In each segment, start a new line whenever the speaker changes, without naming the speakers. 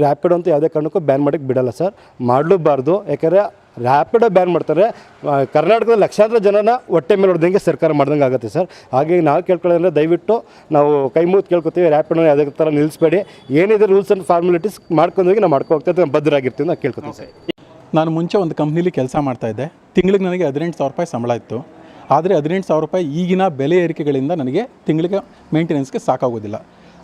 ರ್ಯಾಪಿಡೋ ಅಂತ ಯಾವುದೇ ಕಾರಣಕ್ಕೂ ಬ್ಯಾನ್ ಮಾಡೋಕ್ಕೆ ಬಿಡಲ್ಲ ಸರ್ ಮಾಡಲೂಬಾರ್ದು. ಯಾಕಂದರೆ ರ್ಯಾಪಿಡ್ ಬ್ಯಾನ್ ಮಾಡ್ತಾರೆ. ಕರ್ನಾಟಕದ ಲಕ್ಷಾಂತರ ಜನನ ಹೊಟ್ಟೆ ಮೇಲೆ ಹೊಡೆದಂಗೆ ಸರ್ಕಾರ ಮಾಡ್ದಂಗೆ ಆಗುತ್ತೆ ಸರ್ ಹಾಗೆ ನಾವು ಕೇಳ್ಕೊಳ್ಳೋದ್ರೆ ದಯವಿಟ್ಟು ನಾವು ಕೈ ಮುಗಿದು ಕೇಳ್ಕೊತೀವಿ. ಅನ್ನೋ ಯಾವುದೇ ಥರ ನಿಲ್ಲಿಸಬೇಡಿ. ಏನಿದೆ ರೂಲ್ಸ್ ಆ್ಯಂಡ್ ಫಾರ್ಮಾಲಿಟೀಸ್ ಮಾಡ್ಕೊಂಡೋಗಿ ನಾವು ಮಾಡ್ಕೊ ಹೋಗ್ತಾ ಇದ್ದೀವಿ, ಬದ್ಧರಾಗಿರ್ತೀವಿ ನಾವು ಕೇಳ್ಕೊತೀವಿ ಸರ್
ನಾನು ಮುಂಚೆ ಒಂದು ಕಂಪ್ನೀಲಿ ಕೆಲಸ ಮಾಡ್ತಾ ಇದ್ದೆ. ತಿಂಗಳಿಗೆ ನನಗೆ ಹದಿನೆಂಟು ಸಾವಿರ ರೂಪಾಯಿ ಸಂಬಳ ಇತ್ತು. ಆದರೆ ಹದಿನೆಂಟು ಸಾವಿರ ರೂಪಾಯಿ ಈಗಿನ ಬೆಲೆ ಏರಿಕೆಗಳಿಂದ ನನಗೆ ತಿಂಗಳಿಗೆ ಮೇಂಟೆನೆನ್ಸ್ಗೆ ಸಾಕಾಗೋದಿಲ್ಲ.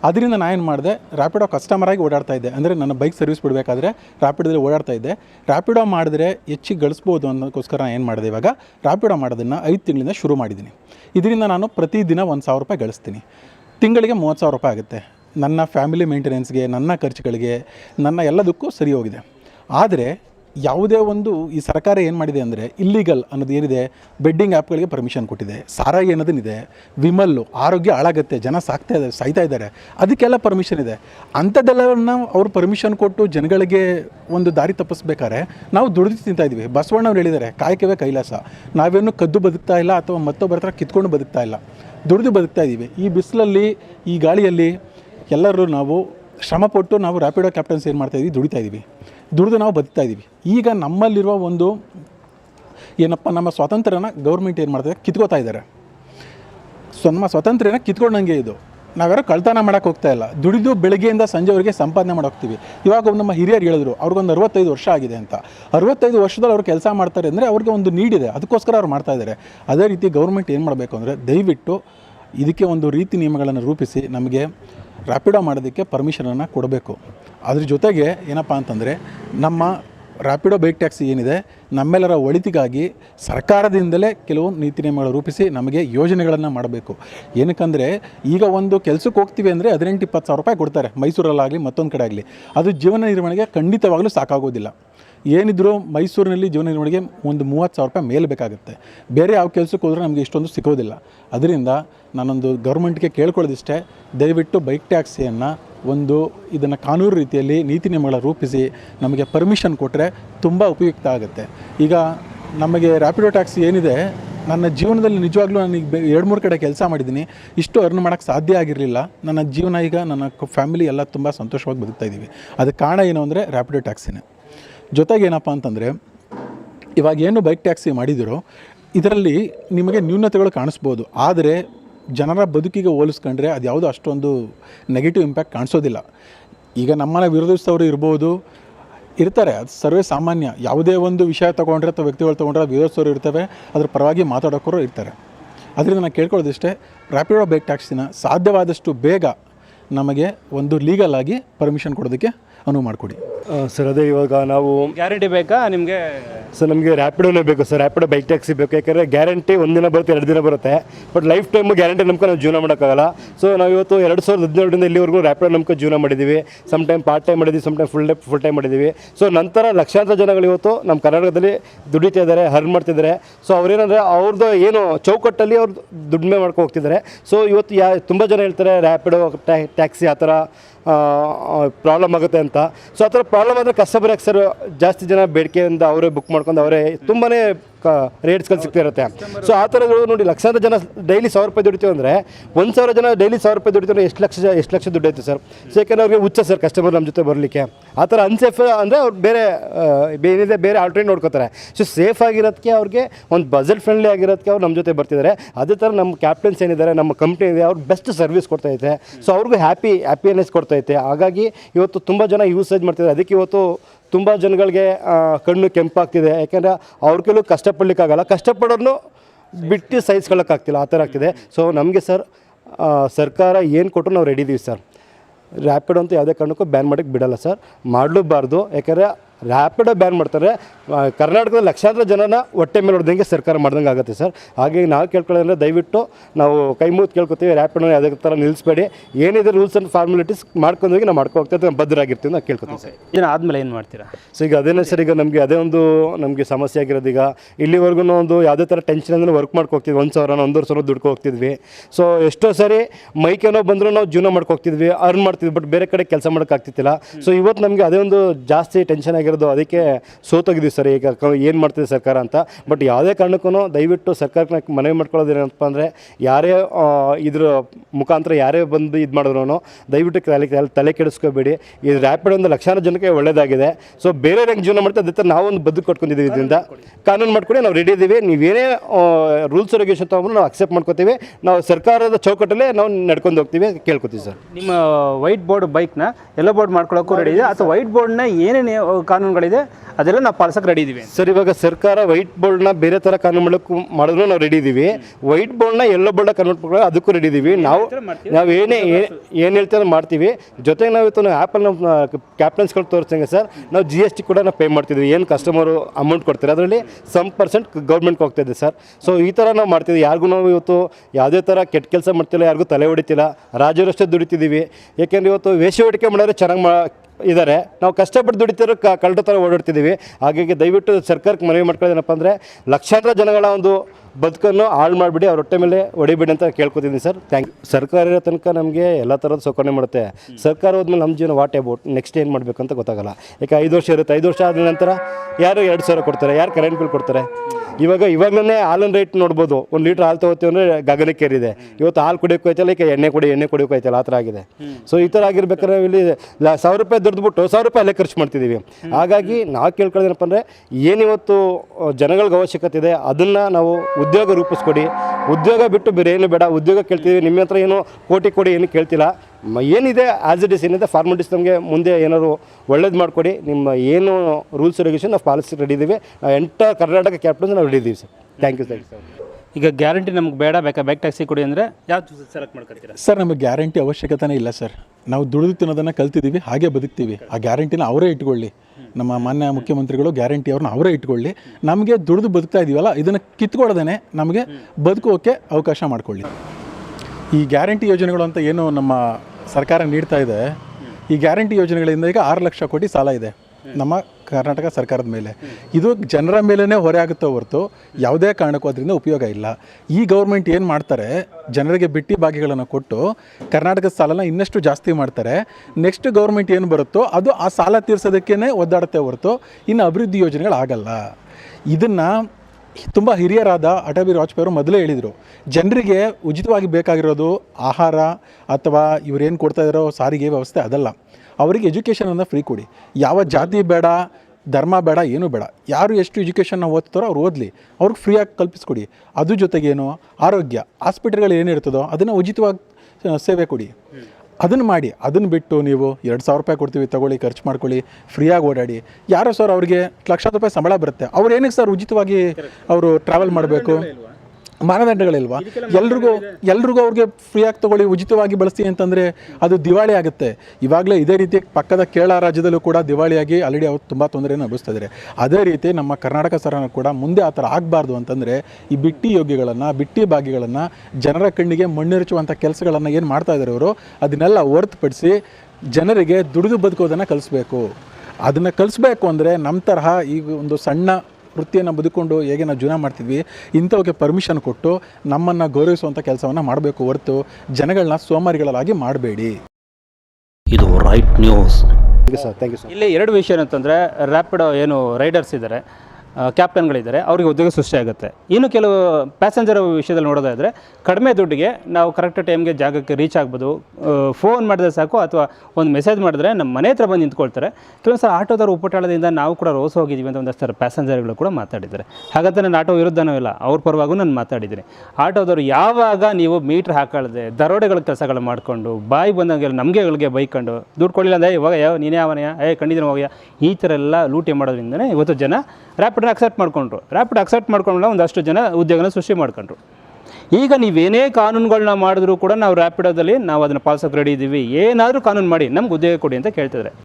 ಅದರಿಂದ ನಾನು ಏನು ಮಾಡಿದೆ ರ್ಯಾಪಿಡೋ ಕಸ್ಟಮರಾಗಿ ಓಡಾಡ್ತಾ ಇದ್ದೆ. ಅಂದರೆ ನನ್ನ ಬೈಕ್ ಸರ್ವಿಸ್ ಬಿಡಬೇಕಾದ್ರೆ ರ್ಯಾಪಿಡೋದಲ್ಲಿ ಓಡಾಡ್ತಾ ಇದ್ದೆ. ರ್ಯಾಪಿಡೋ ಮಾಡಿದ್ರೆ ಹೆಚ್ಚಿಗೆ ಗಳಿಸ್ಬೋದು ಅನ್ನೋದಕ್ಕೋಸ್ಕರ ನಾನು ಏನು ಮಾಡಿದೆ ಇವಾಗ ರ್ಯಾಪಿಡೋ ಮಾಡೋದನ್ನು ಐದು ತಿಂಗಳಿಂದ ಶುರು ಮಾಡಿದ್ದೀನಿ. ಇದರಿಂದ ನಾನು ಪ್ರತಿದಿನ ಒಂದು ಸಾವಿರ ರೂಪಾಯಿ ಗಳಿಸ್ತೀನಿ. ತಿಂಗಳಿಗೆ ಮೂವತ್ತು ಸಾವಿರ ರೂಪಾಯಿ ಆಗುತ್ತೆ. ನನ್ನ ಫ್ಯಾಮಿಲಿ ಮೇಂಟೆನೆನ್ಸ್ಗೆ ನನ್ನ ಖರ್ಚುಗಳಿಗೆ, ನನ್ನ ಎಲ್ಲದಕ್ಕೂ ಸರಿ ಹೋಗಿದೆ. ಆದರೆ ಯಾವುದೇ ಒಂದು ಈ ಸರ್ಕಾರ ಏನು ಮಾಡಿದೆ ಅಂದರೆ ಇಲ್ಲಿಗಲ್ ಅನ್ನೋದು ಏನಿದೆ ಬೆಡ್ಡಿಂಗ್ ಆ್ಯಪ್ಗಳಿಗೆ ಪರ್ಮಿಷನ್ ಕೊಟ್ಟಿದೆ. ಸಾರಾಯಿ ಅನ್ನೋದನ್ನಿದೆ. ವಿಮಲ್ಲು ಆರೋಗ್ಯ ಹಾಳಾಗುತ್ತೆ, ಜನ ಸಾಕ್ತಾ ಇದ್ದಾರೆ, ಸಾಯ್ತಾ ಇದ್ದಾರೆ. ಅದಕ್ಕೆಲ್ಲ ಪರ್ಮಿಷನ್ ಇದೆ. ಅಂಥದ್ದೆಲ್ಲವನ್ನ ಅವ್ರು ಪರ್ಮಿಷನ್ ಕೊಟ್ಟು ಜನಗಳಿಗೆ ಒಂದು ದಾರಿ ತಪ್ಪಿಸ್ಬೇಕಾದ್ರೆ ನಾವು ದುಡಿದು ತಿಂತಾ ಇದ್ದೀವಿ. ಬಸವಣ್ಣವ್ರು ಹೇಳಿದ್ದಾರೆ, ಕಾಯಕವೇ ಕೈಲಾಸ. ನಾವೇನು ಕದ್ದು ಬದುಕ್ತಾ ಇಲ್ಲ ಅಥವಾ ಮತ್ತೊಬ್ಬರ ಹತ್ರ ಕಿತ್ಕೊಂಡು ಬದುಕ್ತಾ ಇಲ್ಲ. ದುಡಿದು ಬದುಕ್ತಾ ಇದ್ದೀವಿ. ಈ ಬಿಸಿಲಲ್ಲಿ, ಈ ಗಾಳಿಯಲ್ಲಿ ಎಲ್ಲರೂ ನಾವು ಶ್ರಮಪಟ್ಟು ನಾವು ರ್ಯಾಪಿಡೋ ಕ್ಯಾಪ್ಟನ್ಸ್ ಏನು ಮಾಡ್ತಾ ಇದ್ದೀವಿ ದುಡಿತಾ ಇದ್ದೀವಿ ದುಡಿದು ನಾವು ಬದುಕ್ತಾ ಇದ್ದೀವಿ ಈಗ ನಮ್ಮಲ್ಲಿರುವ ಒಂದು ಏನಪ್ಪ, ನಮ್ಮ ಸ್ವಾತಂತ್ರ್ಯನ ಗೌರ್ಮೆಂಟ್ ಏನು ಮಾಡ್ತಾರೆ ಕಿತ್ಕೋತಾ ಇದ್ದಾರೆ. ಸೊ, ನಮ್ಮ ಸ್ವಾತಂತ್ರ್ಯನ ಕಿತ್ಕೊಂಡಂಗೆ ಇದು. ನಾವ್ಯಾರೋ ಕಳ್ತನ ಮಾಡೋಕೆ ಹೋಗ್ತಾ ಇಲ್ಲ. ದುಡಿದು ಬೆಳಗ್ಗೆಯಿಂದ ಸಂಜೆವರೆಗೆ ಸಂಪಾದನೆ ಮಾಡೋಗ್ತೀವಿ ಇವಾಗ ನಮ್ಮ ಹಿರಿಯರು ಹೇಳಿದ್ರು, ಅವ್ರಿಗೊಂದು ಅರವತ್ತೈದು ವರ್ಷ ಆಗಿದೆ ಅಂತ. ಅರವತ್ತೈದು ವರ್ಷದಲ್ಲಿ ಅವ್ರು ಕೆಲಸ ಮಾಡ್ತಾರೆ ಅಂದರೆ ಅವ್ರಿಗೆ ಒಂದು ನೀಡಿದೆ ಅದಕ್ಕೋಸ್ಕರ ಅವ್ರು ಮಾಡ್ತಾ ಇದ್ದಾರೆ. ಅದೇ ರೀತಿ ಗೌರ್ಮೆಂಟ್ ಏನು ಮಾಡಬೇಕು ಅಂದರೆ ದಯವಿಟ್ಟು ಇದಕ್ಕೆ ಒಂದು ರೀತಿ ನಿಯಮಗಳನ್ನು ರೂಪಿಸಿ ನಮಗೆ ರ್ಯಾಪಿಡೋ ಮಾಡೋದಕ್ಕೆ ಪರ್ಮಿಷನನ್ನು ಕೊಡಬೇಕು. ಅದ್ರ ಜೊತೆಗೆ ಏನಪ್ಪ ಅಂತಂದರೆ, ನಮ್ಮ ರ್ಯಾಪಿಡೋ ಬೈಕ್ ಟ್ಯಾಕ್ಸಿ ಏನಿದೆ, ನಮ್ಮೆಲ್ಲರ ಒಳಿತಿಗಾಗಿ ಸರ್ಕಾರದಿಂದಲೇ ಕೆಲವು ನೀತಿ ನಿಯಮಗಳು ರೂಪಿಸಿ ನಮಗೆ ಯೋಜನೆಗಳನ್ನು ಮಾಡಬೇಕು. ಏನಕ್ಕಂದರೆ, ಈಗ ಒಂದು ಕೆಲಸಕ್ಕೆ ಹೋಗ್ತೀವಿ ಅಂದರೆ ಹದಿನೆಂಟು ಇಪ್ಪತ್ತು ಸಾವಿರ ರೂಪಾಯಿ ಕೊಡ್ತಾರೆ. ಮೈಸೂರಲ್ಲಾಗಲಿ ಮತ್ತೊಂದು ಕಡೆ ಆಗಲಿ. ಅದು ಜೀವನ ನಿರ್ವಹಣೆಗೆ ಖಂಡಿತವಾಗಲೂ ಸಾಕಾಗೋದಿಲ್ಲ. ಏನಿದ್ರು ಮೈಸೂರಿನಲ್ಲಿ ಜೀವನ ನಿರ್ವಹಣೆಗೆ ಒಂದು ಮೂವತ್ತು ಸಾವಿರ ರೂಪಾಯಿ ಮೇಲೆ ಬೇಕಾಗುತ್ತೆ. ಬೇರೆ ಯಾವ ಕೆಲಸಕ್ಕೆ ಹೋದ್ರೆ ನಮಗೆ ಇಷ್ಟೊಂದು ಸಿಗೋದಿಲ್ಲ. ಅದರಿಂದ ನಾನೊಂದು ಗೌರ್ಮೆಂಟ್ಗೆ ಕೇಳ್ಕೊಳ್ಳೋದಿಷ್ಟೇ, ದಯವಿಟ್ಟು ಬೈಕ್ ಟ್ಯಾಕ್ಸಿಯನ್ನು ಒಂದು ಇದನ್ನು ಕಾನೂನು ರೀತಿಯಲ್ಲಿ ನೀತಿ ನಿಯಮಗಳ ರೂಪಿಸಿ ನಮಗೆ ಪರ್ಮಿಷನ್ ಕೊಟ್ಟರೆ ತುಂಬ ಉಪಯುಕ್ತ ಆಗುತ್ತೆ. ಈಗ ನಮಗೆ ರ್ಯಾಪಿಡೋ ಟ್ಯಾಕ್ಸಿ ಏನಿದೆ, ನನ್ನ ಜೀವನದಲ್ಲಿ ನಿಜವಾಗ್ಲೂ ನನಗೆ ಎರಡು ಮೂರು ಕಡೆ ಕೆಲಸ ಮಾಡಿದ್ದೀನಿ. ಇಷ್ಟು ಅರ್ನ್ ಮಾಡೋಕ್ಕೆ ಸಾಧ್ಯ ಆಗಿರಲಿಲ್ಲ. ನನ್ನ ಜೀವನ ಈಗ ನನ್ನ ಫ್ಯಾಮಿಲಿ ಎಲ್ಲ ತುಂಬ ಸಂತೋಷವಾಗಿ ಬದುಕ್ತಾ ಇದ್ದೀವಿ. ಅದಕ್ಕೆ ಕಾರಣ ಏನು ಅಂದರೆ ರ್ಯಾಪಿಡೋ ಟ್ಯಾಕ್ಸಿನೇ ಜೊತೆಗೆ ಏನಪ್ಪ ಅಂತಂದರೆ, ಇವಾಗ ಏನು ಬೈಕ್ ಟ್ಯಾಕ್ಸಿ ಮಾಡಿದಿರೋ, ಇದರಲ್ಲಿ ನಿಮಗೆ ನ್ಯೂನತೆಗಳು ಕಾಣಿಸ್ಬೋದು. ಆದರೆ ಜನರ ಬದುಕಿಗೆ ಹೋಲಿಸ್ಕೊಂಡ್ರೆ ಅದು ಯಾವುದೋ ಅಷ್ಟೊಂದು ನೆಗೆಟಿವ್ ಇಂಪ್ಯಾಕ್ಟ್ ಕಾಣಿಸೋದಿಲ್ಲ. ಈಗ ನಮ್ಮನ್ನ ವಿರೋಧಿಸಿದವರು ಇರ್ಬೋದು, ಇರ್ತಾರೆ. ಅದು ಸರ್ವೇ ಸಾಮಾನ್ಯ. ಯಾವುದೇ ಒಂದು ವಿಷಯ ತೊಗೊಂಡ್ರೆ ಅಥವಾ ವ್ಯಕ್ತಿಗಳು ತೊಗೊಂಡ್ರೆ ವಿರೋಧಿಸೋರು ಇರ್ತವೆ. ಅದ್ರ ಪರವಾಗಿ ಮಾತಾಡೋಕ್ಕರು ಇರ್ತಾರೆ. ಅದರಿಂದ ನಾನು ಕೇಳ್ಕೊಳ್ಳೋದಿಷ್ಟೇ ರ್ಯಾಪಿಡೋ ಬೈಕ್ ಟ್ಯಾಕ್ಸಿನ ಸಾಧ್ಯವಾದಷ್ಟು ಬೇಗ ನಮಗೆ ಒಂದು ಲೀಗಲ್ ಆಗಿ ಪರ್ಮಿಷನ್ ಕೊಡೋದಕ್ಕೆ ಅನುವು ಮಾಡಿಕೊಡಿ.
ಸರ್ ಅದೇ ಇವಾಗ ನಾವು
ಗ್ಯಾರಂಟಿ ಬೇಕಾ? ನಿಮಗೆ
ಸರ್ ನಮಗೆ ರ್ಯಾಪಿಡೋನೇ ಬೇಕು ಸರ್. ರ್ಯಾಪಿಡೋ ಬೈಕ್ ಟ್ಯಾಕ್ಸಿ ಬೇಕು. ಯಾಕಂದರೆ ಗ್ಯಾರಂಟಿ ಒಂದಿನ ಬರುತ್ತೆ ಎರಡು ದಿನ ಬರುತ್ತೆ. ಬಟ್ ಲೈಫ್ ಟೈಮು ಗ್ಯಾರಂಟಿ ನಂಬ್ಕೊಂಡು ನಾವು ಜೀವನ ಮಾಡೋಕ್ಕಾಗಲ್ಲ. ಸೊ ನಾವು ಇವತ್ತು ಎರಡು ಸಾವಿರದ ಹದಿನೇಳರಿಂದ ಇಲ್ಲಿವರೆಗೂ ರ್ಯಾಪಿಡೋ ನಂಬ್ಕೊಂಡು ಜೀವನ ಮಾಡಿದ್ದೀವಿ ಸಮ್ ಟೈಮ್ ಪಾರ್ಟ್ ಟೈಮ್ ಮಾಡಿದ್ದೀವಿ some time full time full time ಮಾಡಿದ್ದೀವಿ ಸೊ ನಂತರ ಲಕ್ಷಾಂತರ ಜನಗಳು ಇವತ್ತು ನಮ್ಮ ಕರ್ನಾಟಕದಲ್ಲಿ ದುಡಿತಾ ಇದ್ದಾರೆ ಹರ್ನ್ ಮಾಡ್ತಿದ್ದಾರೆ ಸೊ ಅವ್ರೇನಂದರೆ ಅವ್ರದ್ದು ಏನು ಚೌಕಟ್ಟಲ್ಲಿ ಅವ್ರು ದುಡಿಮೆ ಮಾಡ್ಕೊ ಹೋಗ್ತಿದ್ದಾರೆ. ಸೊ ಇವತ್ತು ಯಾ ತುಂಬ ಜನ ಹೇಳ್ತಾರೆ ರ್ಯಾಪಿಡೋ ಟ್ಯಾಕ್ಸಿ ಆ ಥರ ಪ್ರಾಬ್ಲಮ್ ಆಗುತ್ತೆ ಅಂತ. ಸೊ ಆ ಥರ ಪ್ರಾಬ್ಲಮ್ ಆದರೆ ಕಸ್ಟಮರ್ ಯಾಕೆ ಸರ್ ಜಾಸ್ತಿ ಜನ ಬೇಡಿಕೆಯಿಂದ ಅವರೇ ಬುಕ್ ಮಾಡ್ಕೊಂಡು ಅವರೇ ತುಂಬಾ ರೇಟ್ಸ್ಗಳು ಸಿಗ್ತಾ ಇರುತ್ತೆ ಸೊ ಆ ಥರಗಳು ನೋಡಿ, ಲಕ್ಷಾಂತರ ಜನ ಡೈಲಿ ಸಾವಿರ ರೂಪಾಯಿ ದುಡಿತೀವಿ ಅಂದರೆ, ಒಂದು ಸಾವಿರ ಜನ ಡೈಲಿ ಸಾವಿರ ರೂಪಾಯಿ ದುಡಿತೀವಿ ಎಷ್ಟು ಲಕ್ಷ ಎಷ್ಟು ಲಕ್ಷ ದುಡ್ಡು ಐತೆ ಸರ್? ಸೊ ಯಾಕೆಂದರೆ ಅವ್ರಿಗೆ ಹುಚ್ಚ ಸರ್ ಕಸ್ಟಮರ್ ನಮ್ಮ ಜೊತೆ ಬರಲಿಕ್ಕೆ. ಆ ಥರ ಅನ್ಸೇಫ್ ಅಂದರೆ ಅವ್ರು ಬೇರೆ ಏನಿದೆ ಬೇರೆ ಆಲ್ಟ್ರೇಟ್ ನೋಡ್ಕೋತಾರೆ. ಸೊ ಸೇಫ್ ಆಗಿರೋದಕ್ಕೆ ಅವ್ರಿಗೆ ಒಂದು ಬಜೆಟ್ ಫ್ರೆಂಡ್ಲಿ ಆಗಿರೋದಕ್ಕೆ ಅವ್ರು ನಮ್ಮ ಜೊತೆ ಬರ್ತಿದ್ದಾರೆ. ಅದೇ ಥರ ನಮ್ಮ ಕ್ಯಾಪ್ಟನ್ಸ್ ಏನಿದ್ದಾರೆ, ನಮ್ಮ ಕಂಪ್ನಿ ಇದೆ ಅವ್ರು ಬೆಸ್ಟ್ ಸರ್ವಿಸ್ ಕೊಡ್ತೈತೆ ಸೊ ಅವ್ರಿಗೂ ಹ್ಯಾಪಿ ಹ್ಯಾಪಿನೆಸ್ ಕೊಡ್ತೈತೆ ಹಾಗಾಗಿ ಇವತ್ತು ತುಂಬ ಜನ ಯೂಸೇಜ್ ಮಾಡ್ತಿದ್ದಾರೆ. ಅದಕ್ಕೆ ಇವತ್ತು ತುಂಬ ಜನಗಳಿಗೆ ಕಣ್ಣು ಕೆಂಪಾಗ್ತಿದೆ. ಯಾಕೆಂದರೆ ಅವ್ರ ಕೆಲವು ಕಷ್ಟಪಡ್ಲಿಕ್ಕಾಗಲ್ಲ. ಕಷ್ಟಪಡೋರ್ನು ಬಿಟ್ಟು ಸಹಿಸ್ಕೊಳ್ಳೋಕ್ಕಾಗ್ತಿಲ್ಲ. ಆ ಥರ ಆಗ್ತಿದೆ. ಸೊ ನಮಗೆ ಸರ್ ಸರ್ಕಾರ ಏನು ಕೊಟ್ಟರು ನಾವು ರೆಡಿ ಇದೀವಿ ಸರ್. ರ್ಯಾಪಿಡ್ ಅಂತ ಯಾವುದೇ ಕಾರಣಕ್ಕೂ ಬ್ಯಾನ್ ಮಾಡೋಕ್ಕೆ ಬಿಡಲ್ಲ ಸರ್. ಮಾಡಲೂಬಾರ್ದು. ಯಾಕಂದರೆ ರ್ಯಾಪಿಡೋ ಬ್ಯಾನ್ ಮಾಡ್ತಾರೆ. ಕರ್ನಾಟಕದ ಲಕ್ಷಾಂತರ ಜನನ ಹೊಟ್ಟೆ ಮೇಲೆ ಹೊಡೆದಂಗೆ ಸರ್ಕಾರ ಮಾಡ್ದಂಗೆ ಆಗುತ್ತೆ ಸರ್. ಹಾಗೆ ನಾವು ಕೇಳ್ಕೊಳ್ಳೋದ್ರೆ ದಯವಿಟ್ಟು ನಾವು ಕೈ ಮುಗಿದು ಕೇಳ್ಕೊತೀವಿ. ರ್ಯಾಪಿಡೋನ ಯಾವುದೇ ಥರ ನಿಲ್ಲಿಸಬೇಡಿ. ಏನಿದೆ ರೂಲ್ಸ್ ಆ್ಯಂಡ್ ಫಾರ್ಮಾಲಿಟೀಸ್ ಮಾಡ್ಕೊಂಡೋಗಿ ನಾವು ಮಾಡ್ಕೊ ಹೋಗ್ತಾ ಇದ್ದೀವಿ, ಬದ್ಧರಾಗಿರ್ತೀವಿ ನಾವು ಕೇಳ್ಕೊತೀವಿ ಸರ್.
ಇದನ್ನ ಆದ್ಮೇಲೆ ಏನು ಮಾಡ್ತೀರಾ?
ಸೊ ಈಗ ಅದೇನೇ ಸರ್ ಈಗ ನಮಗೆ ಅದೇ ಒಂದು ನಮಗೆ ಸಮಸ್ಯೆ ಆಗಿರೋದು ಈಗ ಇಲ್ಲಿವರೆಗೂ ಒಂದು ಯಾವುದೇ ಥರ ಟೆನ್ಷನ್ ಅಂದರೆ ವರ್ಕ್ ಮಾಡ್ಕೊ ಹೋಗ್ತಿದ್ವಿ. ಒಂದು ಸಾವಿರ ಒಂದೂವರೆ ಸಾವಿರ ದುಡ್ಕೊ ಹೋಗ್ತಿದ್ವಿ. ಸೊ ಎಷ್ಟೋ ಸರಿ ಮೈಕೇನೋ ಬಂದರೂ ನಾವು ಜೀವನ ಮಾಡ್ಕೊ ಹೋಗ್ತಿದ್ವಿ ಅರ್ನ್ ಮಾಡ್ತಿದ್ವಿ ಬಟ್ ಬೇರೆ ಕಡೆ ಕೆಲಸ ಮಾಡೋಕ್ಕಾಗ್ತಿತ್ತಿಲ್ಲ ಸೊ ಇವತ್ತು ನಮಗೆ ಅದೇ ಒಂದು ಜಾಸ್ತಿ ಟೆನ್ಷನ್ ಆಗಿ ಆಗಿರೋದು ಅದಕ್ಕೆ ಸೋತೋಗಿದ್ದೀವಿ ಸರ್. ಈಗ ಏನು ಮಾಡ್ತಿದೆ ಸರ್ಕಾರ ಅಂತ. ಬಟ್ ಯಾವುದೇ ಕಾರಣಕ್ಕೂ ದಯವಿಟ್ಟು ಸರ್ಕಾರಕ್ಕೆ ಮನವಿ ಮಾಡ್ಕೊಳ್ಳೋದೇನಪ್ಪ ಅಂದರೆ ಯಾರೇ ಇದ್ರ ಮುಖಾಂತರ ಯಾರೇ ಬಂದು ಇದು ಮಾಡಿದ್ರು ದಯವಿಟ್ಟು ತಲೆ ತಲೆ- ಕೆಡಿಸ್ಕೋಬೇಡಿ. ಇದು ರ್ಯಾಪಿಡ್ ಒಂದು ಲಕ್ಷಾಂತರ ಜನಕ್ಕೆ ಒಳ್ಳೇದಾಗಿದೆ. ಸೊ ಬೇರೆ ಹೆಂಗೆ ಜೀವನ ಮಾಡ್ತಾ ಅದೇ ಥರ ನಾವೊಂದು ಬದುಕು ಕಟ್ಕೊಂಡಿದ್ದೀವಿ ಇದರಿಂದ. ಕಾನೂನು ಮಾಡ್ಕೊಂಡು ನಾವು ರೆಡಿ ಇದ್ದೀವಿ. ನೀವೇನೇ ರೂಲ್ಸ್ ರೆಗ್ಯುಲೇಷನ್ ತೊಗೊಂಡು ನಾವು ಅಕ್ಸೆಪ್ಟ್ ಮಾಡ್ಕೋತೀವಿ. ನಾವು ಸರ್ಕಾರದ ಚೌಕಟ್ಟಲ್ಲೇ ನಾವು ನಡ್ಕೊಂಡು ಹೋಗ್ತೀವಿ ಕೇಳ್ಕೊತೀವಿ ಸರ್
ನಿಮ್ಮ ವೈಟ್ ಬೋರ್ಡ್ ಬೈಕ್ನ ಎಲ್ಲ ಬೋರ್ಡ್ ಮಾಡ್ಕೊಳ್ಳೋಕ್ಕೂ ರೆಡಿ ಇದೆ. ಅಥವಾ ವೈಟ್ ಬೋರ್ಡ್ನ ಏನೇನು ಕಾನೂನುಗಳಿದೆ ಅದೆಲ್ಲ ನಾವು ಪಾಲಿಸೋಕೆ ರೆಡಿ ಇದ್ದೀವಿ.
ಸರ್ ಇವಾಗ ಸರ್ಕಾರ ವೈಟ್ ಬೋರ್ಡ್ನ ಬೇರೆ ಥರ ಕಾನೂನು ಮಾಡೋಕ್ಕೂ ಮಾಡಿದ್ರು ನಾವು ರೆಡಿ ಇದ್ದೀವಿ. ವೈಟ್ ಬೋರ್ಡ್ನ ಎಲ್ಲೋ ಬೋರ್ಡ್ ಕನ್ವರ್ಟ್ ಮಾಡ್ಕೊಳ್ಳೋ ಅದಕ್ಕೂ ರೆಡಿ ಇದ್ದೀವಿ. ನಾವು ನಾವು ಏನೇ ಏನು ಹೇಳ್ತಾರೆ ಮಾಡ್ತೀವಿ. ಜೊತೆಗೆ ನಾವು ಇವತ್ತು ನಾವು ಆ್ಯಪಲ್ಲಿ ನಮ್ಮ ಕ್ಯಾಪ್ಟನ್ಸ್ಗಳು ತೋರಿಸಂಗೆ ಸರ್ ನಾವು ಜಿ ಎಸ್ ಟಿ ಕೂಡ ನಾವು ಪೇ ಮಾಡ್ತಿದ್ವಿ. ಏನು ಕಸ್ಟಮರು ಅಮೌಂಟ್ ಕೊಡ್ತಾರೆ? ಅದರಲ್ಲಿ ಸಮ್ ಪರ್ಸೆಂಟ್ ಗೌರ್ಮೆಂಟ್ಗೆ ಹೋಗ್ತಾಯಿದೆ ಸರ್. ಸೊ ಈ ಥರ ನಾವು ಮಾಡ್ತಿದ್ವಿ. ಯಾರಿಗೂ ನಾವು ಇವತ್ತು ಯಾವುದೇ ಥರ ಕೆಟ್ಟ ಕೆಲಸ ಮಾಡ್ತಿಲ್ಲ ಯಾರಿಗೂ ತಲೆ ಹೊಡಿತಿಲ್ಲ. ರಾಜರಷ್ಟೇ ದುಡಿತಿದ್ದೀವಿ ಏಕೆಂದರೆ ಇವತ್ತು ವೇಷವಟಿಕೆ ಮಾಡಿದ್ರೆ ಚೆನ್ನಾಗಿ ಮಾ ಇದ್ದಾರೆ ನಾವು ಕಷ್ಟಪಟ್ಟು ದುಡಿತಿರೋ ಕ ಕಳ್ಳರ ಥರ ಓಡಾಡ್ತಿದ್ದೀವಿ ಹಾಗಾಗಿ ದಯವಿಟ್ಟು ಸರ್ಕಾರಕ್ಕೆ ಮನವಿ ಮಾಡ್ಕೊಳ್ಳೋದೇನಪ್ಪ ಅಂದರೆ ಲಕ್ಷಾಂತರ ಜನಗಳ ಒಂದು ಬದುಕನ್ನು ಹಾಳು ಮಾಡಿಬಿಡಿ, ಅವ್ರ ಹೊಟ್ಟೆ ಮೇಲೆ ಹೊಡಿಬೇಡಿ ಅಂತ ಕೇಳ್ಕೊತಿದ್ದೀನಿ ಸರ್. ಥ್ಯಾಂಕ್ ಸರ್ಕಾರ ಇರೋ ತನಕ ನಮಗೆ ಎಲ್ಲ ಥರದ ಸೌಕರ್ಯ ಮಾಡುತ್ತೆ. ಸರ್ಕಾರ ಹೋದ್ಮೇಲೆ ನಮ್ಮ ಜೀವನ ವಾಟ್ ಅಬೌಟ್ ನೆಕ್ಸ್ಟ್ ಏನು ಮಾಡಬೇಕು ಅಂತ ಗೊತ್ತಾಗಲ್ಲ. ಯಾಕೆ ಐದು ವರ್ಷ ಇರುತ್ತೆ, ಐದು ವರ್ಷ ಆದ ನಂತರ ಯಾರು ಎರಡು ಸಾವಿರ ಕೊಡ್ತಾರೆ, ಯಾರು ಕರೆಂಟ್ ಬಿಲ್ ಕೊಡ್ತಾರೆ? ಇವಾಗ ಇವಾಗಲೇ ಹಾಲಿನ ರೇಟ್ ನೋಡ್ಬೋದು. ಒಂದು ಲೀಟ್ರ್ ಹಾಲು ತೊಗೋತೀವಿ ಅಂದರೆ ಗಗನಕ್ಕೇರಿದೆ ಇವತ್ತು ಹಾಲು ಕುಡಿಯೋಕೆ ಹೋಯ್ತಲ್ಲ ಈಗ ಎಣ್ಣೆ ಕುಡಿ ಎಣ್ಣೆ ಕುಡಿಯೋಕೆ ಹೋಯ್ತಲ್ಲ ಆ ಥರ ಆಗಿದೆ. ಸೊ ಈ ಥರ ಆಗಿರ್ಬೇಕಾದ್ರೆ ಇಲ್ಲಿ ಲ- ಸಾವಿರ ರೂಪಾಯಿ ದುಡ್ದುಬಿಟ್ಟು ಸಾವಿರ ರೂಪಾಯಿ ಅಲ್ಲೇ ಖರ್ಚು ಮಾಡ್ತಿದ್ದೀವಿ ಹಾಗಾಗಿ ನಾವು ಕೇಳ್ಕೊಳ್ಳೋದೇನಪ್ಪ ಅಂದರೆ ಏನಿವತ್ತು ಜನಗಳಿಗೆ ಅವಶ್ಯಕತೆ ಇದೆ ಅದನ್ನು ನಾವು ಉದ್ಯೋಗ ರೂಪಿಸ್ಕೊಡಿ ಉದ್ಯೋಗ ಬಿಟ್ಟು ಬೇರೆ ಏನು ಬೇಡ. ಉದ್ಯೋಗ ಕೇಳ್ತೀವಿ ನಿಮ್ಮ ಹತ್ರ ಏನು ಕೋಟಿ ಕೊಡಿ ಏನು ಕೇಳ್ತಿಲ್ಲ. ಮ- ಏನಿದೆ ಆ್ಯಸ್ ಇಟ್ ಇಸ್ ಏನಿದೆ ಫಾರ್ಮಾಲಿಟೀಸ್ ನಮಗೆ ಮುಂದೆ ಏನಾದ್ರು ಒಳ್ಳೇದು ಮಾಡಿಕೊಡಿ. ನಿಮ್ಮ ಏನು ರೂಲ್ಸ್ ರೆಗ್ಯುಲೇಷನ್ ನಾವು ಪಾಲಿಸಿ ರೆಡಿ ಇದ್ದೀವಿ. ನಾವು ಎಂಟರ್ ಕರ್ನಾಟಕ ಕ್ಯಾಪ್ಟನ್ಸ್ ನಾವು ರೆಡಿ ಇದ್ದೀವಿ sir thank you thank you sir
ಈಗ ಗ್ಯಾರಂಟಿ ನಮ್ಗೆ ಬೇಡ ಬೇಕಾ? ಬೈಕ್ ಟ್ಯಾಕ್ಸಿ ಕೊಡಿ ಅಂದರೆ ಯಾವ್ದು ಸೆಲೆಕ್ಟ್ ಮಾಡ್ಕೊತೀರಾ?
ಸರ್ ನಮಗೆ ಗ್ಯಾರಂಟಿ ಅವಶ್ಯಕತೆನೇ ಇಲ್ಲ ಸರ್ ನಾವು ದುಡಿದು ತಿನ್ನೋದನ್ನು ಕಲ್ತಿದ್ದೀವಿ ಹಾಗೆ ಬದುಕ್ತೀವಿ. ಆ ಗ್ಯಾರಂಟಿನ ಅವರೇ ಇಟ್ಕೊಳ್ಳಿ. ನಮ್ಮ ಮಾನ್ಯ ಮುಖ್ಯಮಂತ್ರಿಗಳು ಗ್ಯಾರಂಟಿ ಅವ್ರನ್ನ ಅವರೇ ಇಟ್ಕೊಳ್ಳಿ. ನಮಗೆ ದುಡಿದು ಬದುಕ್ತಾ ಇದೀವಲ್ಲ, ಇದನ್ನು ಕಿತ್ಕೊಳ್ಳೋದೇ ನಮಗೆ ಬದುಕೋಕೆ ಅವಕಾಶ ಮಾಡಿಕೊಳ್ಳಿ. ಈ ಗ್ಯಾರಂಟಿ ಯೋಜನೆಗಳು ಅಂತ ಏನು ನಮ್ಮ ಸರ್ಕಾರ ನೀಡ್ತಾ ಇದೆ, ಈ ಗ್ಯಾರಂಟಿ ಯೋಜನೆಗಳಿಂದ ಈಗ ಆರು ಲಕ್ಷ ಕೋಟಿ ಸಾಲ ಇದೆ. ನಮ್ಮ ಕರ್ನಾಟಕ ಸರ್ಕಾರದ ಮೇಲೆ. ಇದು ಜನರ ಮೇಲೇ ಹೊರೆ ಆಗುತ್ತೋ ಹೊರತು ಯಾವುದೇ ಕಾರಣಕ್ಕೂ ಅದರಿಂದ ಉಪಯೋಗ ಇಲ್ಲ. ಈ ಗೌರ್ಮೆಂಟ್ ಏನು ಮಾಡ್ತಾರೆ, ಜನರಿಗೆ ಬಿಟ್ಟಿ ಬಾಗಿಗಳನ್ನು ಕೊಟ್ಟು ಕರ್ನಾಟಕದ ಸಾಲನ ಇನ್ನಷ್ಟು ಜಾಸ್ತಿ ಮಾಡ್ತಾರೆ. ನೆಕ್ಸ್ಟ್ ಗೌರ್ಮೆಂಟ್ ಏನು ಬರುತ್ತೋ ಅದು ಆ ಸಾಲ ತೀರ್ಸೋದಕ್ಕೇ ಒದ್ದಾಡುತ್ತೆ ಹೊರತು ಇನ್ನು ಅಭಿವೃದ್ಧಿ ಯೋಜನೆಗಳು ಆಗಲ್ಲ. ಇದನ್ನು ತುಂಬ ಹಿರಿಯರಾದ ಅಟವಿ ವಾಜಪೇಯಿ ಅವರು ಮೊದಲೇ ಹೇಳಿದರು. ಜನರಿಗೆ ಉಚಿತವಾಗಿ ಬೇಕಾಗಿರೋದು ಆಹಾರ ಅಥವಾ ಇವರೇನು ಕೊಡ್ತಾ ಇದ್ದಾರೋ ಸಾರಿಗೆ ವ್ಯವಸ್ಥೆ ಅದಲ್ಲ. ಅವರಿಗೆ ಎಜುಕೇಷನನ್ನು ಫ್ರೀ ಕೊಡಿ. ಯಾವ ಜಾತಿ ಬೇಡ ಧರ್ಮ ಬೇಡ ಏನೂ ಬೇಡ. ಯಾರು ಎಷ್ಟು ಎಜುಕೇಷನ್ನ ಓದ್ತಾರೋ ಅವ್ರು ಓದಲಿ. ಅವ್ರಿಗೆ ಫ್ರೀಯಾಗಿ ಕಲ್ಪಿಸ್ಕೊಡಿ. ಅದ್ರ ಜೊತೆಗೇನು ಆರೋಗ್ಯ ಹಾಸ್ಪಿಟ್ಲ್ಗಳು ಏನಿರ್ತದೋ ಅದನ್ನು ಉಚಿತವಾಗಿ ಸೇವೆ ಕೊಡಿ. ಅದನ್ನು ಮಾಡಿ ಅದನ್ನು ಬಿಟ್ಟು ನೀವು ಎರಡು ಸಾವಿರ ರೂಪಾಯಿ ಕೊಡ್ತೀವಿ ತಗೊಳ್ಳಿ ಖರ್ಚು ಮಾಡ್ಕೊಳ್ಳಿ ಫ್ರೀಯಾಗಿ ಓಡಾಡಿ. ಯಾರೋ ಸರ್ ಅವ್ರಿಗೆ ಲಕ್ಷಾಂತರ ರೂಪಾಯಿ ಸಂಬಳ ಬರುತ್ತೆ. ಅವ್ರು ಏನಕ್ಕೆ ಸರ್ ಉಚಿತವಾಗಿ ಅವರು ಟ್ರಾವೆಲ್ ಮಾಡಬೇಕು? ಮಾನದಂಡಗಳಿಲ್ವಾ? ಎಲ್ರಿಗೂ ಎಲ್ರಿಗೂ ಅವ್ರಿಗೆ ಫ್ರೀಯಾಗಿ ತಗೊಳ್ಳಿ ಉಚಿತವಾಗಿ ಬಳಸಿ ಅಂತಂದರೆ ಅದು ದಿವಾಳಿ ಆಗುತ್ತೆ. ಇವಾಗಲೇ ಇದೇ ರೀತಿ ಪಕ್ಕದ ಕೇರಳ ರಾಜ್ಯದಲ್ಲೂ ಕೂಡ ದಿವಾಳಿಯಾಗಿ ಆಲ್ರೆಡಿ ಅವ್ರು ತುಂಬ ತೊಂದರೆಯನ್ನು ಅನುಭವಿಸ್ತಾ ಇದ್ದಾರೆ ಅದೇ ರೀತಿ ನಮ್ಮ ಕರ್ನಾಟಕ ಸರ್ಕಾರ ಕೂಡ ಮುಂದೆ ಆ ಥರ ಆಗಬಾರ್ದು ಅಂತಂದರೆ ಈ ಬಿಟ್ಟಿ ಯೋಗ್ಯಗಳನ್ನು ಬಿಟ್ಟಿ ಭಾಗ್ಯಗಳನ್ನು ಜನರ ಕಣ್ಣಿಗೆ ಮಣ್ಣೆರಚುವಂಥ ಕೆಲಸಗಳನ್ನು ಏನು ಮಾಡ್ತಾ ಇದ್ದಾರೆ ಅವರು ಅದನ್ನೆಲ್ಲ ಹೊರತುಪಡಿಸಿ ಜನರಿಗೆ ದುಡಿದು ಬದುಕೋದನ್ನು ಕಲಿಸ್ಬೇಕು. ಅದನ್ನು ಕಲಿಸ್ಬೇಕು ಅಂದರೆ ನಮ್ಮ ತರಹ ಈಗ ಒಂದು ಸಣ್ಣ ವೃತ್ತಿಯನ್ನು ಬದುಕೊಂಡು ಹೇಗೆ ನಾವು ಜೀವನ ಮಾಡ್ತಿದ್ವಿ ಇಂಥವಕ್ಕೆ ಪರ್ಮಿಷನ್ ಕೊಟ್ಟು ನಮ್ಮನ್ನು ಗೌರವಿಸುವಂಥ ಕೆಲಸವನ್ನು ಮಾಡಬೇಕು ಹೊರತು ಜನಗಳನ್ನ ಸೋಮಾರಿಗಳಾಗಿ ಮಾಡಬೇಡಿ.
ಇದು right news
sir thank you sir
ಇಲ್ಲಿ ಎರಡು ವಿಷಯ ಏನಂತಂದರೆ ರ್ಯಾಪಿಡ್ ಏನು ರೈಡರ್ಸ್ ಇದ್ದಾರೆ ಕ್ಯಾಪ್ಟನ್ಗಳಿದ್ದಾರೆ ಅವರಿಗೆ ಉದ್ಯೋಗ ಸೃಷ್ಟಿಯಾಗುತ್ತೆ ಇನ್ನು ಕೆಲವು ಪ್ಯಾಸೆಂಜರ್ ವಿಷಯದಲ್ಲಿ ನೋಡೋದಾದರೆ ಕಡಿಮೆ ದುಡ್ಡಿಗೆ ನಾವು ಕರೆಕ್ಟ್ ಟೈಮ್ಗೆ ಜಾಗಕ್ಕೆ ರೀಚ್ ಆಗ್ಬೋದು ಫೋನ್ ಮಾಡಿದ್ರೆ ಸಾಕು ಅಥವಾ ಒಂದು ಮೆಸೇಜ್ ಮಾಡಿದ್ರೆ ನಮ್ಮ ಮನೆ ಹತ್ರ ಬಂದು ನಿಂತ್ಕೊಳ್ತಾರೆ. ಕೆಲವೊಂದು ಸಲ ಆಟೋದವ್ರು ಉಪಟಾಳದಿಂದ ನಾವು ಕೂಡ ರೋಸ್ ಹೋಗಿದ್ದೀವಿ ಅಂತ ಒಂದಷ್ಟು ಪ್ಯಾಸೆಂಜರ್ಗಳು ಕೂಡ ಮಾತಾಡಿದ್ದಾರೆ. ಹಾಗಂತ ನಾನು ಆಟೋ ವಿರುದ್ಧನೂ ಇಲ್ಲ, ಅವ್ರ ಪರವಾಗೂ ನಾನು ಮಾತಾಡಿದ್ದೀನಿ. ಆಟೋದವರು ಯಾವಾಗ ನೀವು ಮೀಟ್ರ್ ಹಾಕೊಳ್ಳದೆ ದರೋಡೆಗಳ ಕೆಲಸಗಳು ಮಾಡಿಕೊಂಡು, ಬಾಯಿ ಬಂದಂಗೆಲ್ಲ ನಮಗೆಗಳಿಗೆ ಬೈಕೊಂಡು ದುಡ್ಡು ಕೊಡಲಿಲ್ಲ ಅಂದರೆ ಇವಾಗ ಯಾವ ನೀನೇ ಅವನೆಯ ಏ ಕಂಡಿದ್ದೀನಿ ಹೋಗ್ಯಾ? ಈ ಥರ ಎಲ್ಲ ಲೂಟಿ ಮಾಡೋದ್ರಿಂದನೇ ಇವತ್ತು ಜನ ರ್ಯಾಪಿಡ್ನ ಅಕ್ಸೆಪ್ಟ್ ಮಾಡ್ಕೊಂಡ್ರು. ರ್ಯಾಪಿಡ್ ಅಕ್ಸೆಪ್ಟ್ ಮಾಡ್ಕೊಂಡ್ರೆ ಒಂದಷ್ಟು ಜನ ಉದ್ಯೋಗನ ಸೃಷ್ಟಿ ಮಾಡ್ಕೊಂಡ್ರು. ಈಗ ನೀವೇನೇ ಕಾನೂನುಗಳನ್ನ ಮಾಡಿದ್ರು ಕೂಡ ನಾವು ರ್ಯಾಪಿಡೋದಲ್ಲಿ ನಾವು ಅದನ್ನು ಪಾಲಿಸೋಕೆ ರೆಡಿ ಇದ್ದೀವಿ. ಏನಾದರೂ ಕಾನೂನು ಮಾಡಿ, ನಮ್ಗೆ ಉದ್ಯೋಗ ಕೊಡಿ ಅಂತ ಕೇಳ್ತಿದ್ದಾರೆ.